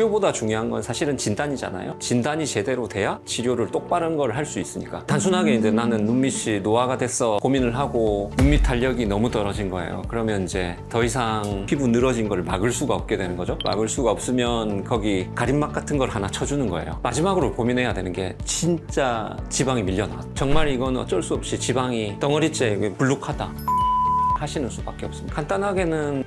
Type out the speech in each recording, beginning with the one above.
치료보다 중요한 건 사실은 진단이잖아요. 진단이 제대로 돼야 치료를 똑바른 걸 할 수 있으니까. 단순하게 이제 나는 눈밑이 노화가 됐어 고민을 하고 눈밑 탄력이 너무 떨어진 거예요. 그러면 이제 더 이상 피부 늘어진 걸 막을 수가 없게 되는 거죠. 막을 수가 없으면 거기 가림막 같은 걸 하나 쳐주는 거예요. 마지막으로 고민해야 되는 게 진짜 지방이 밀려나. 정말 이건 어쩔 수 없이 지방이 덩어리째 불룩하다. 하시는 수밖에 없습니다. 간단하게는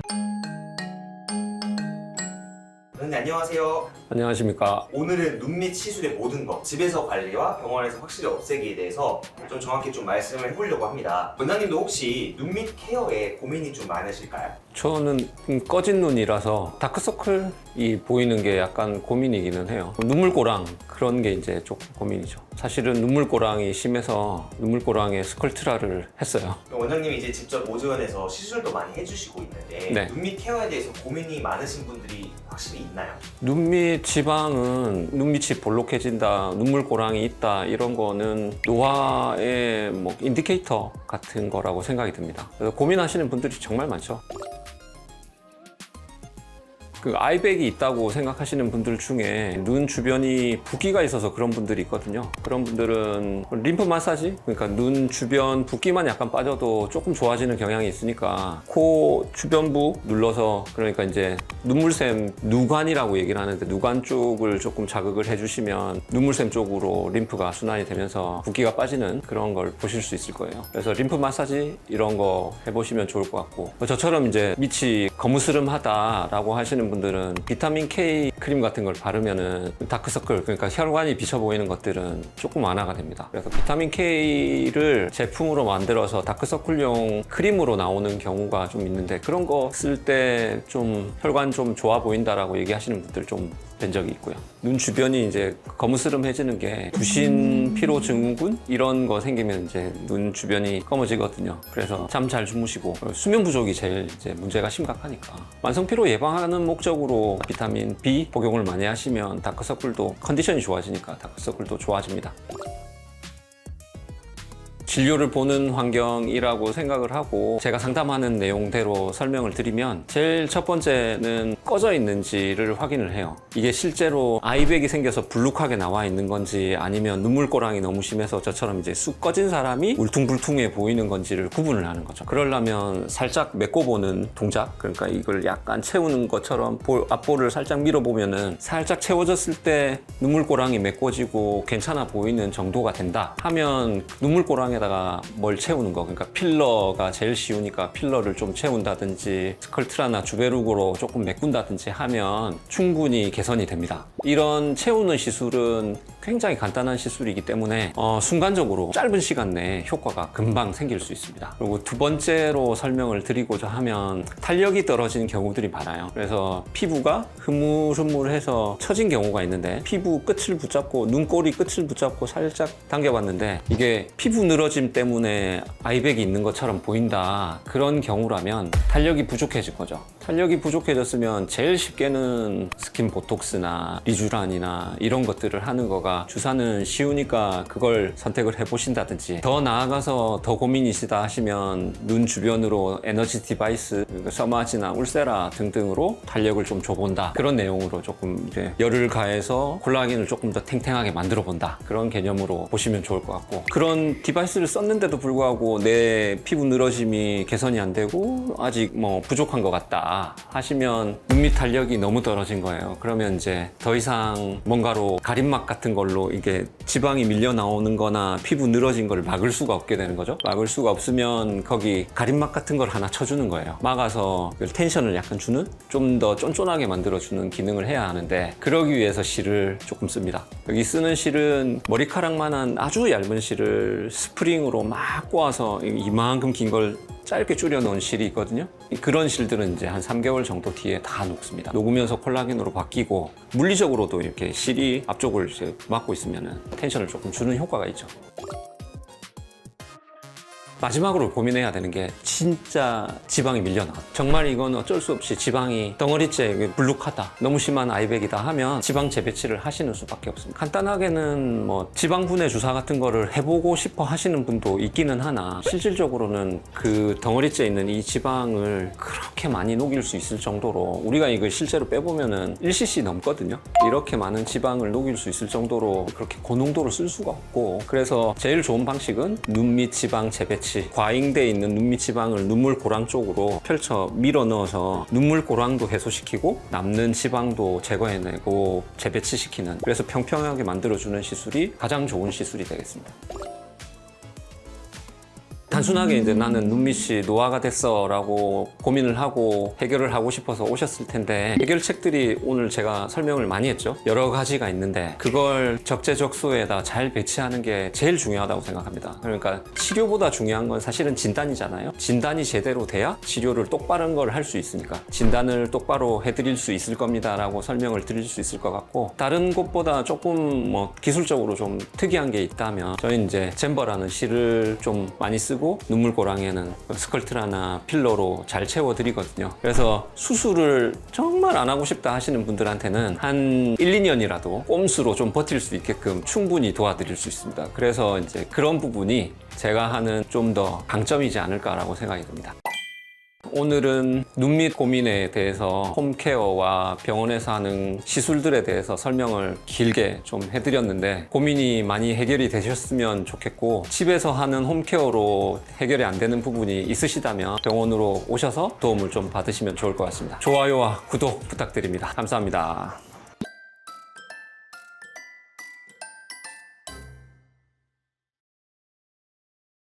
안녕하세요. 안녕하십니까. 오늘은 눈밑 시술의 모든 것, 집에서 관리와 병원에서 확실히 없애기에 대해서 좀 정확히 좀 말씀을 해보려고 합니다. 원장님도 혹시 눈밑 케어에 고민이 좀 많으실까요? 저는 꺼진 눈이라서 다크서클이 보이는 게 약간 고민이기는 해요. 눈물고랑 그런 게 이제 조금 고민이죠. 사실은 눈물고랑이 심해서 눈물고랑에 스컬트라를 했어요. 원장님이 이제 직접 오즈원에서 시술도 많이 해주시고 있는데 네. 눈밑 케어에 대해서 고민이 많으신 분들이 확실히 있나요? 눈밑 지방은 눈밑이 볼록해진다, 눈물고랑이 있다 이런 거는 노화의 뭐 인디케이터 같은 거라고 생각이 듭니다. 그래서 고민하시는 분들이 정말 많죠. 그 아이백이 있다고 생각하시는 분들 중에 눈 주변이 붓기가 있어서 그런 분들이 있거든요. 그런 분들은 림프 마사지, 그러니까 눈 주변 붓기만 약간 빠져도 조금 좋아지는 경향이 있으니까 코 주변부 눌러서 그러니까 이제 눈물샘 누관이라고 얘기를 하는데 누관 쪽을 조금 자극을 해주시면 눈물샘 쪽으로 림프가 순환이 되면서 붓기가 빠지는 그런 걸 보실 수 있을 거예요. 그래서 림프 마사지 이런 거 해보시면 좋을 것 같고 저처럼 이제 밑이 거무스름하다라고 하시는 분들은 비타민 K 크림 같은 걸 바르면은 다크서클 그러니까 혈관이 비쳐 보이는 것들은 조금 완화가 됩니다. 그래서 비타민 K를 제품으로 만들어서 다크서클용 크림으로 나오는 경우가 좀 있는데 그런 거 쓸 때 좀 혈관 좀 좋아 보인다라고 얘기하시는 분들 좀 뵌 적이 있고요. 눈 주변이 이제 거무스름해지는 게 부신 피로 증후군 이런 거 생기면 이제 눈 주변이 검어지거든요. 그래서 잠 잘 주무시고 수면 부족이 제일 이제 문제가 심각하니까 만성 피로 예방하는 목적으로 비타민 B 복용을 많이 하시면 다크서클도 컨디션이 좋아지니까 다크서클도 좋아집니다. 진료를 보는 환경이라고 생각을 하고 제가 상담하는 내용대로 설명을 드리면 제일 첫 번째는 꺼져 있는지를 확인을 해요. 이게 실제로 아이백이 생겨서 불룩하게 나와 있는 건지 아니면 눈물고랑이 너무 심해서 저처럼 이제 쑥 꺼진 사람이 울퉁불퉁해 보이는 건지를 구분을 하는 거죠. 그러려면 살짝 메꿔보는 동작, 그러니까 이걸 약간 채우는 것처럼 볼, 앞볼을 살짝 밀어보면은 살짝 채워졌을 때 눈물고랑이 메꿔지고 괜찮아 보이는 정도가 된다 하면 눈물고랑에다가 뭘 채우는 거 그러니까 필러가 제일 쉬우니까 필러를 좀 채운다든지 스컬트라나 주베룩으로 조금 메꾼 다든지 하면 충분히 개선이 됩니다. 이런 채우는 시술은 굉장히 간단한 시술이기 때문에 어, 순간적으로 짧은 시간 내에 효과가 금방 생길 수 있습니다. 그리고 두 번째로 설명을 드리고자 하면 탄력이 떨어지는 경우들이 많아요. 그래서 피부가 흐물흐물해서 처진 경우가 있는데 피부 끝을 붙잡고 눈꼬리 끝을 붙잡고 살짝 당겨봤는데 이게 피부 늘어짐 때문에 아이백이 있는 것처럼 보인다. 그런 경우라면 탄력이 부족해질 거죠. 탄력이 부족해졌으면 제일 쉽게는 스킨 보톡스나 리쥬란이나 이런 것들을 하는 거가 주사는 쉬우니까 그걸 선택을 해보신다든지 더 나아가서 더 고민이시다 하시면 눈 주변으로 에너지 디바이스 그러니까 서마지나 울세라 등등으로 탄력을 좀 줘본다. 그런 내용으로 조금 이제 열을 가해서 콜라겐을 조금 더 탱탱하게 만들어 본다. 그런 개념으로 보시면 좋을 것 같고 그런 디바이스를 썼는데도 불구하고 내 피부 늘어짐이 개선이 안 되고 아직 뭐 부족한 것 같다 하시면 눈밑 탄력이 너무 떨어진 거예요. 그러면 이제 더 이상 뭔가로 가림막 같은 걸로 이게 지방이 밀려 나오는 거나 피부 늘어진 걸 막을 수가 없게 되는 거죠. 막을 수가 없으면 거기 가림막 같은 걸 하나 쳐주는 거예요. 막아서 그 텐션을 약간 주는 좀 더 쫀쫀하게 만들어주는 기능을 해야 하는데 그러기 위해서 실을 조금 씁니다. 여기 쓰는 실은 머리카락만한 아주 얇은 실을 스프링으로 막 꼬아서 이만큼 긴 걸 짧게 줄여 놓은 실이 있거든요. 그런 실들은 이제 한 3개월 정도 뒤에 다 녹습니다. 녹으면서 콜라겐으로 바뀌고 물리적으로도 이렇게 실이 앞쪽을 막고 있으면 텐션을 조금 주는 효과가 있죠 마지막으로 고민해야 되는 게 진짜 지방이 밀려나. 정말 이건 어쩔 수 없이 지방이 덩어리째 불룩하다. 너무 심한 아이백이다 하면 지방 재배치를 하시는 수밖에 없습니다. 간단하게는 뭐 지방 분해 주사 같은 거를 해보고 싶어 하시는 분도 있기는 하나 실질적으로는 그 덩어리째 있는 이 지방을 그렇게 많이 녹일 수 있을 정도로 우리가 이걸 실제로 빼보면은 1cc 넘거든요. 이렇게 많은 지방을 녹일 수 있을 정도로 그렇게 고농도로 쓸 수가 없고 그래서 제일 좋은 방식은 눈밑 지방 재배치 과잉돼 있는 눈밑 지방을 눈물 고랑 쪽으로 펼쳐 밀어 넣어서 눈물 고랑도 해소시키고 남는 지방도 제거해내고 재배치시키는 그래서 평평하게 만들어주는 시술이 가장 좋은 시술이 되겠습니다. 단순하게 이제 나는 눈밑이 노화가 됐어라고 고민을 하고 해결을 하고 싶어서 오셨을 텐데 해결책들이 오늘 제가 설명을 많이 했죠. 여러 가지가 있는데 그걸 적재적소에다 잘 배치하는 게 제일 중요하다고 생각합니다. 그러니까 치료보다 중요한 건 사실은 진단이잖아요. 진단이 제대로 돼야 치료를 똑바른 걸 할 수 있으니까 진단을 똑바로 해드릴 수 있을 겁니다라고 설명을 드릴 수 있을 것 같고 다른 곳보다 조금 뭐 기술적으로 좀 특이한 게 있다면 저희 이제 잼버라는 실을 좀 많이 쓰고 눈물고랑에는 스컬트라나 필러로 잘 채워드리거든요. 그래서 수술을 정말 안 하고 싶다 하시는 분들한테는 한 1, 2년이라도 꼼수로 좀 버틸 수 있게끔 충분히 도와드릴 수 있습니다. 그래서 이제 그런 부분이 제가 하는 좀 더 강점이지 않을까라고 생각이 듭니다. 오늘은 눈밑 고민에 대해서 홈케어와 병원에서 하는 시술들에 대해서 설명을 길게 좀 해드렸는데 고민이 많이 해결이 되셨으면 좋겠고 집에서 하는 홈케어로 해결이 안 되는 부분이 있으시다면 병원으로 오셔서 도움을 좀 받으시면 좋을 것 같습니다. 좋아요와 구독 부탁드립니다. 감사합니다.